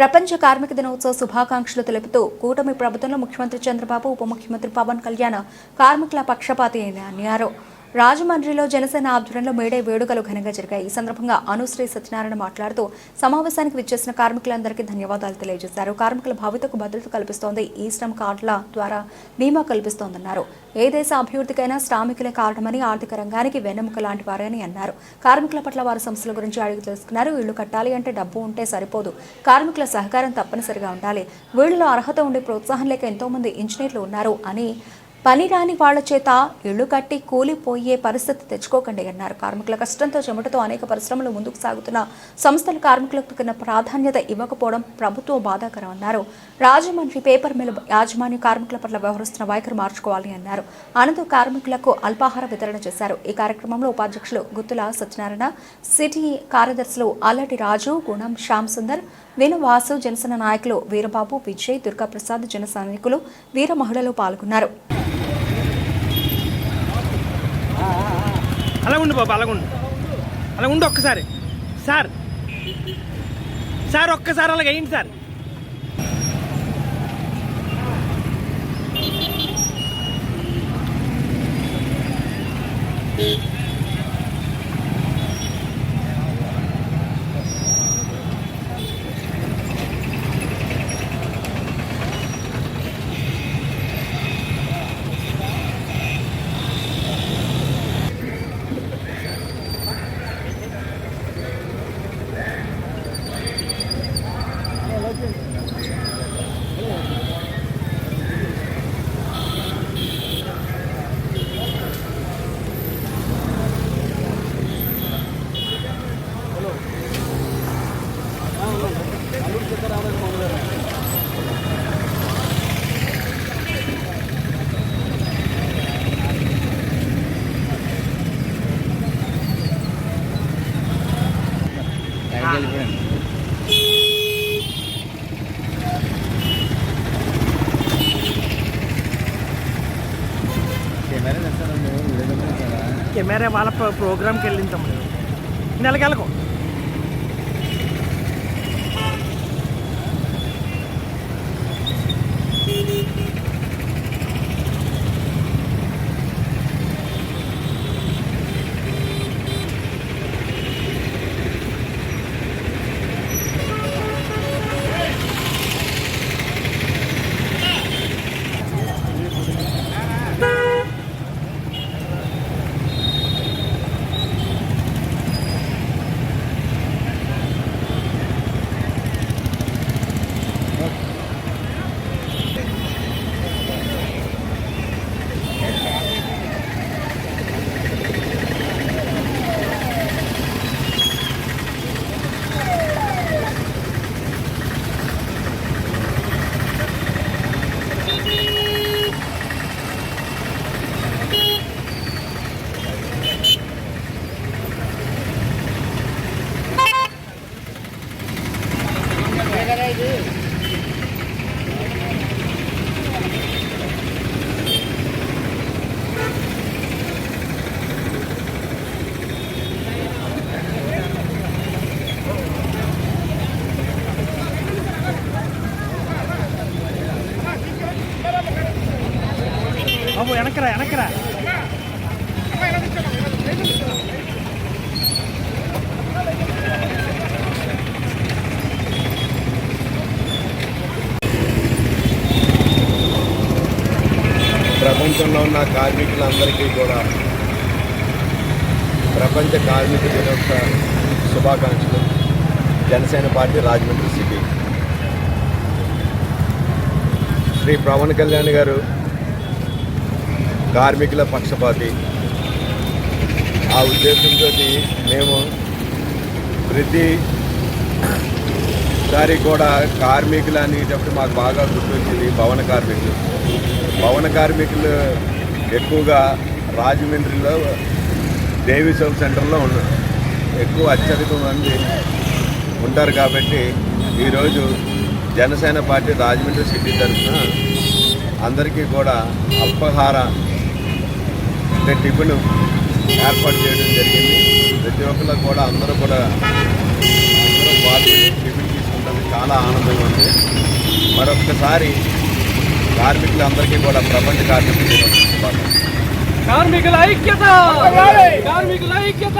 ప్రపంచ కార్మిక దినోత్సవ శుభాకాంక్షలు తెలుపుతూ కూటమి ప్రభుత్వంలో ముఖ్యమంత్రి చంద్రబాబు ఉప ముఖ్యమంత్రి పవన్ కళ్యాణ్ కార్మికుల పక్షపాతి అని అన్నారు రాజమండ్రిలో జనసేన ఆధ్వర్యంలో మేడే వేడుకలు ఘనంగా జరిగాయి. ఈ సందర్భంగా అనుశ్రీ సత్యనారాయణ మాట్లాడుతూ సమావేశానికి విచ్చేసిన కార్మికులందరికీ ధన్యవాదాలు తెలియజేశారు. కార్మికుల భవితకు భద్రత కల్పిస్తోంది. ఈ శ్రమ్ కార్డుల ద్వారా బీమా కల్పిస్తోందన్నారు. ఏ దేశ అభివృద్ధికైనా శ్రామికులే కారణమని ఆర్థిక రంగానికి వెన్నెముక లాంటి వారని అన్నారు. కార్మికుల పట్ల వారి సమస్యల గురించి అడిగి తెలుసుకున్నారు. ఇళ్ళు కట్టాలి అంటే డబ్బు ఉంటే సరిపోదు. కార్మికుల సహకారం తప్పనిసరిగా ఉండాలి. వీళ్ళలో అర్హత ఉండి ప్రోత్సాహం లేక ఎంతోమంది ఇంజనీర్లు ఉన్నారు అని పని రాని వాళ్ళ చేత ఇళ్ళు కట్టి కూలిపోయే పరిస్థితి తెచ్చుకోకండి అన్నారు. కార్మికుల కష్టంతో చెమటతో అనేక పరిశ్రమలు ముందుకు సాగుతున్న సంస్థల కార్మికులకు తగిన ప్రాధాన్యత ఇవ్వకపోవడం ప్రభుత్వం బాధాకరం అన్నారు. రాజమండ్రి పేపర్ మిల్ యాజమాన్య కార్మికుల పట్ల వ్యవహరిస్తున్న వైఖరి మార్చుకోవాలని అన్నారు. అనంతరం కార్మికులకు అల్పాహార వితరణ చేశారు. ఈ కార్యక్రమంలో ఉపాధ్యక్షులు గుత్తుల సత్యనారాయణ సిటీ కార్యదర్శులు అల్లటి రాజు గుణం శ్యామ్ సుందర్ వినువాసు జనసేన నాయకులు వీరబాబు విజయ్ దుర్గాప్రసాద్ జన సైనికులు వీర మహిళలు పాల్గొన్నారు. అలా ఉండు బాబు అలా ఉండు అలా ఉండు ఒక్కసారి. సార్. సార్ ఒక్కసారి అలాగ అయ్యింది సార్. కెమెరా వాళ్ళ ప్రోగ్రామ్కి వెళ్ళింది తమ్ముడు నెలకెళ్ళకు బాబు వెనకరా వెనకరా ప్రపంచంలో ఉన్న కార్మికులందరికీ కూడా ప్రపంచ కార్మిక దినోత్సవ శుభాకాంక్షలు. జనసేన పార్టీ రాజమండ్రి సిటీ శ్రీ పవన్ కళ్యాణ్ గారు కార్మికుల పక్షపాతి. ఆ ఉద్దేశంతో మేము ప్రతి సారి కూడా కార్మికులు అనేటప్పుడు మాకు బాగా గుర్తొచ్చింది భవన కార్మికులు. భవన కార్మికులు ఎక్కువగా రాజమండ్రిలో దేవి చౌక్ సెంటర్లో ఉన్నారు. ఎక్కువ అత్యధిక మంది ఉంటారు కాబట్టి ఈరోజు జనసేన పార్టీ రాజమండ్రి సిటీ తరఫున అందరికీ కూడా అల్పహార టిఫిన్ ఏర్పాటు చేయడం జరిగింది. ప్రతి ఒక్కరు కూడా అందరూ కూడా అందరూ పాల్గొని టిఫిన్ తీసుకుంటారని చాలా ఆనందంగా ఉంది. మరొక్కసారి కార్మికులందరికీ కూడా ప్రపంచ కార్మికుల కార్మికుల ఐక్యత! కార్మికుల ఐక్యత!